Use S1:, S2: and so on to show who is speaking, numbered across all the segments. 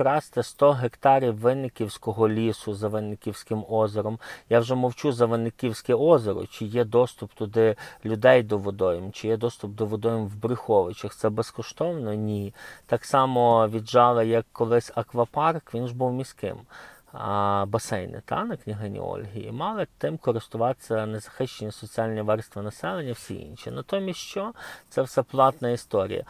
S1: вкрасти 100 гектарів Винниківського лісу за Винниківським озером. Я вже мовчу за Винниківське озеро, чи є доступ туди людей до водойм, чи є доступ до водойм в Брюховичах. Це безкоштовно? Ні. Так само віджали, як колись аквапарк, він ж був міським. А басейни та на княгині Ольги і мали тим користуватися незахищені соціальні верстви населення, всі інші. Натомість що це все платна історія.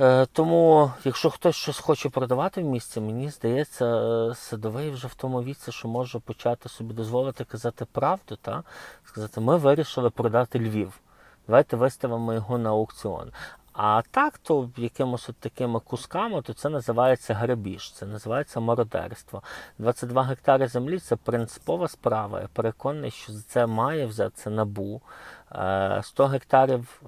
S1: Е, Тому, якщо хтось щось хоче продавати в місті, мені здається, е, садовий вже в тому віці, що може почати собі дозволити казати правду, та сказати, ми вирішили продати Львів. Давайте виставимо його на аукціон. А так, то якимось от такими кусками, то це називається грабіж, це називається мародерство. 22 гектари землі це принципова справа. Я переконаний, що за це має взятися набу. Е, 100 гектарів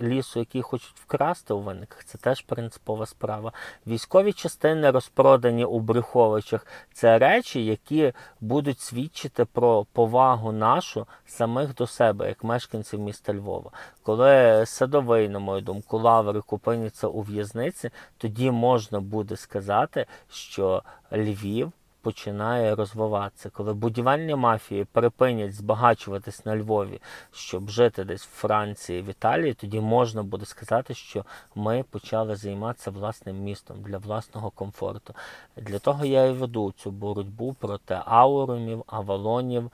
S1: лісу, які хочуть вкрасти у виниках, це теж принципова справа. Військові частини розпродані у Брюховичах. Це речі, які будуть свідчити про повагу нашу самих до себе, як мешканців міста Львова. Коли садовий, на мою думку, лаврик опиняться у в'язниці, тоді можна буде сказати, що Львів починає розвиватися. Коли будівельні мафії припинять збагачуватись на Львові, щоб жити десь в Франції, в Італії, тоді можна буде сказати, що ми почали займатися власним містом для власного комфорту. Для того я і веду цю боротьбу проти аурумів, авалонів,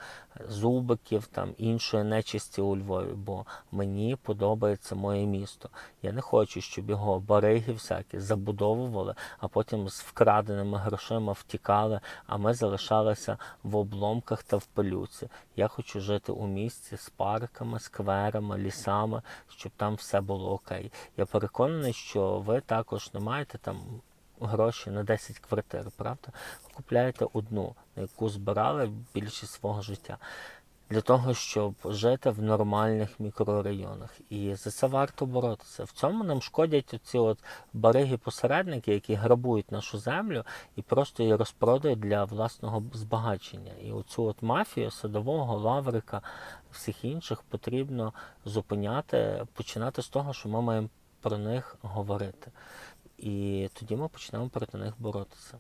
S1: зубиків, там іншої нечисті у Львові, бо мені подобається моє місто. Я не хочу, щоб його бариги всякі забудовували, а потім з вкраденими грошима втікали, а ми залишалися в обломках та в пилюці. Я хочу жити у місті з парками, скверами, лісами, щоб там все було окей. Я переконаний, що ви також не маєте там гроші на 10 квартир, правда? Купляєте одну, на яку збирали більшість свого життя. Для того, щоб жити в нормальних мікрорайонах. І за це варто боротися. В цьому нам шкодять оці от бариги-посередники, які грабують нашу землю і просто її розпродають для власного збагачення. І оцю от мафію садового, лаврика, всіх інших потрібно зупиняти, починати з того, що ми маємо про них говорити. І тоді ми почнемо проти них боротися.